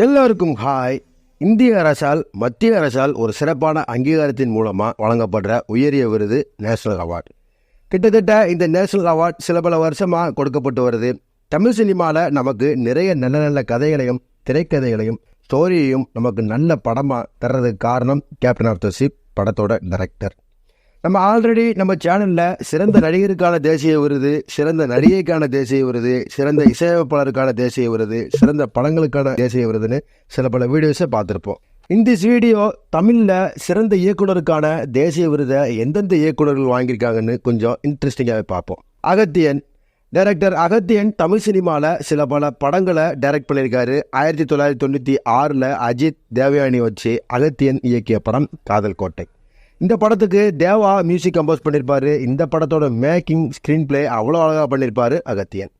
எல்லோருக்கும் ஹாய். இந்திய அரசால் மத்திய அரசால் ஒரு சிறப்பான அங்கீகாரத்தின் மூலமாக வழங்கப்படுற உயரிய விருது நேஷனல் அவார்டு. கிட்டத்தட்ட இந்த நேஷனல் அவார்ட் சில பல வருஷமாக கொடுக்கப்பட்டு வருது. தமிழ் சினிமாவில் நமக்கு நிறைய நல்ல நல்ல கதைகளையும் திரைக்கதைகளையும் ஸ்டோரியையும் நமக்கு நல்ல படமாக தர்றதுக்கு காரணம் கேப்டன் ஆஃப் த ஷிப் படத்தோட டைரக்டர் நம்ம ஆல்ரெடி நம்ம சேனலில் சிறந்த நடிகருக்கான தேசிய விருது சிறந்த நடிகைக்கான தேசிய விருது சிறந்த இசையமைப்பாளருக்கான தேசிய விருது சிறந்த படங்களுக்கான தேசிய விருதுன்னு சில பல வீடியோஸை பார்த்துருப்போம். இந்த வீடியோ தமிழில் சிறந்த இயக்குனருக்கான தேசிய விருதை எந்தெந்த இயக்குனர்கள் வாங்கியிருக்காங்கன்னு கொஞ்சம் இன்ட்ரெஸ்டிங்காகவே பார்ப்போம். அகத்தியன். டைரக்டர் அகத்தியன் தமிழ் சினிமாவில் சில பல படங்களை டைரக்ட் பண்ணியிருக்காரு. ஆயிரத்தி தொள்ளாயிரத்தி தொண்ணூற்றி ஆறில் அஜித் தேவயானி வச்சு அகத்தியன் இயக்கிய படம் காதல் கோட்டை. இந்த படத்துக்கு தேவா மியூசிக் கம்போஸ் பண்ணியிருப்பாரு இந்த படத்தோட மேக்கிங் ஸ்க்ரீன் பிளே அவ்வளோ அழகாக பண்ணியிருப்பாரு அகத்தியன்.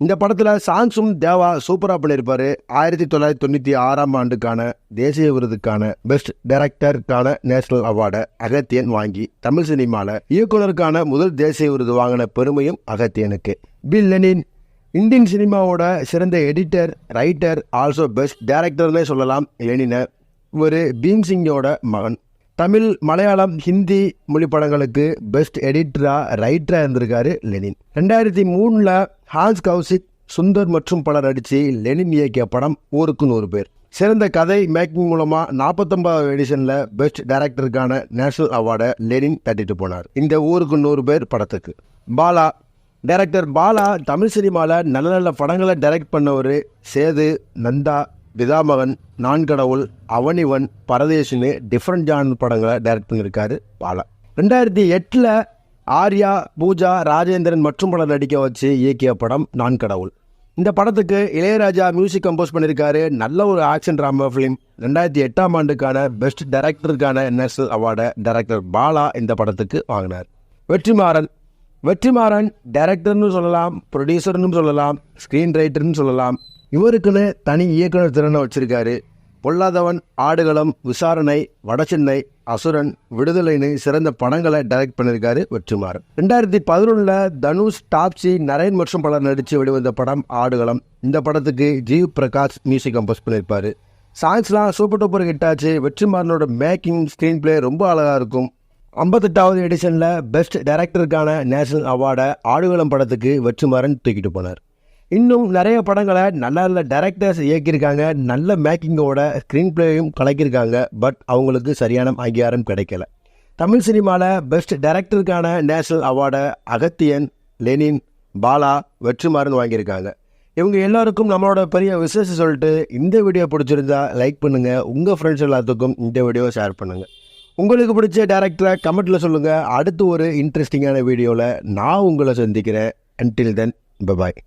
இந்த படத்தில் சாங்ஸும் தேவா சூப்பராக பண்ணியிருப்பாரு ஆயிரத்தி தொள்ளாயிரத்தி தொண்ணூற்றி ஆறாம் ஆண்டுக்கான தேசிய விருதுக்கான பெஸ்ட் டைரக்டருக்கான நேஷனல் அவார்டை அகத்தியன் வாங்கி தமிழ் சினிமாவில் இயக்குனருக்கான முதல் தேசிய விருது வாங்கின பெருமையும் அகத்தியனுக்கு. பில் லெனின் இந்தியன் சினிமாவோட சிறந்த எடிட்டர் ரைட்டர் ஆல்சோ பெஸ்ட் டைரக்டர்னே சொல்லலாம். லெனினை ஒரு பீம்சிங்கோட மகன். தமிழ் மலையாளம் ஹிந்தி மொழி படங்களுக்கு பெஸ்ட் எடிட்டராக ரைட்டராக இருந்திருக்காரு லெனின். ரெண்டாயிரத்தி மூணில் ஹான்ஸ் கௌசிக் சுந்தர் மற்றும் பலர் நடித்து லெனின் இயக்கிய படம் ஊருக்கு நூறு பேர். சிறந்த கதை மேக்கிங் மூலமாக நாற்பத்தொன்பதாவது எடிஷனில் பெஸ்ட் டைரக்டருக்கான நேஷனல் அவார்டை லெனின் தட்டிட்டு போனார். இந்த ஊருக்கு நூறு பேர் படத்துக்கு. பாலா டைரக்டர் பாலா தமிழ் சினிமாவில் நல்ல நல்ல படங்களை டைரக்ட் பண்ணவர் சேது நந்தா பிதாமகன் நான்கடவுள் அவனிவன் பரதேசின்னு டிஃப்ரெண்ட் ஜான் படங்களை டைரக்ட் பண்ணியிருக்காரு பாலா. ரெண்டாயிரத்தி எட்டில் ஆர்யா பூஜா ராஜேந்திரன் மற்றும் பலர் நடிக்க வச்சு இயக்கிய படம் நான் கடவுள் இந்த படத்துக்கு இளையராஜா மியூசிக் கம்போஸ் பண்ணியிருக்காரு. நல்ல ஒரு ஆக்ஷன் ட்ராமா ஃபிலிம் ரெண்டாயிரத்தி எட்டாம் ஆண்டுக்கான பெஸ்ட் டைரக்டருக்கான நேஷனல் அவார்டை டைரக்டர் பாலா இந்த படத்துக்கு வாங்கினார். வெற்றிமாறன். வெற்றிமாறன் டைரக்டர்னு சொல்லலாம் ப்ரொடியூசர்னு சொல்லலாம் ஸ்க்ரீன் ரைட்டர்னு சொல்லலாம் இவருக்குன்னு தனி இயக்குனர் திறனை வச்சிருக்காரு. பொல்லாதவன் ஆடுகளம் விசாரணை வடசென்னை அசுரன் விடுதலைன்னு சிறந்த படங்களை டைரக்ட் பண்ணியிருக்காரு வெற்றிமாறன். ரெண்டாயிரத்தி பதினொன்றில் தனுஷ் டாப்ஸி நரேன் மற்றும் பலர் நடித்து வெளிவந்த படம் ஆடுகளம். இந்த படத்துக்கு ஜீவ் பிரகாஷ் மியூசிக் கம்போஸ் பண்ணியிருப்பார் சாங்ஸ்லாம் சூப்பர் டூப்பர் ஹிட் ஆச்சு. வெற்றிமாறனோட மேக்கிங் ஸ்க்ரீன் பிளே ரொம்ப அழகாக இருக்கும். ஐம்பத்தெட்டாவது எடிஷனில் பெஸ்ட் டைரக்டருக்கான நேஷனல் அவார்டை ஆடுகளம் படத்துக்கு வெற்றிமாறன் தூக்கிட்டு போனார். இன்னும் நிறைய படங்களை நல்ல நல்ல டேரக்டர்ஸ் இயக்கியிருக்காங்க நல்ல மேக்கிங்கோட ஸ்க்ரீன் பிளேயும் கலக்கியிருக்காங்க பட் அவங்களுக்கு சரியான அங்கீகாரம் கிடைக்கல. தமிழ் சினிமாவில் பெஸ்ட் டைரக்டருக்கான நேஷனல் அவார்டை அகத்தியன் லெனின் பாலா வெற்றிமாறன் வாங்கியிருக்காங்க. இவங்க எல்லாருக்கும் நம்மளோட பெரிய விசேஷம் சொல்லிட்டு இந்த வீடியோ பிடிச்சிருந்தா லைக் பண்ணுங்கள் உங்கள் ஃப்ரெண்ட்ஸ் எல்லாத்துக்கும் இந்த வீடியோ ஷேர் பண்ணுங்கள் உங்களுக்கு பிடிச்ச டேரக்டரை கமெண்ட்டில் சொல்லுங்கள் அடுத்து ஒரு இன்ட்ரெஸ்டிங்கான வீடியோவில் நான் உங்களை சந்திக்கிறேன். Until then bye bye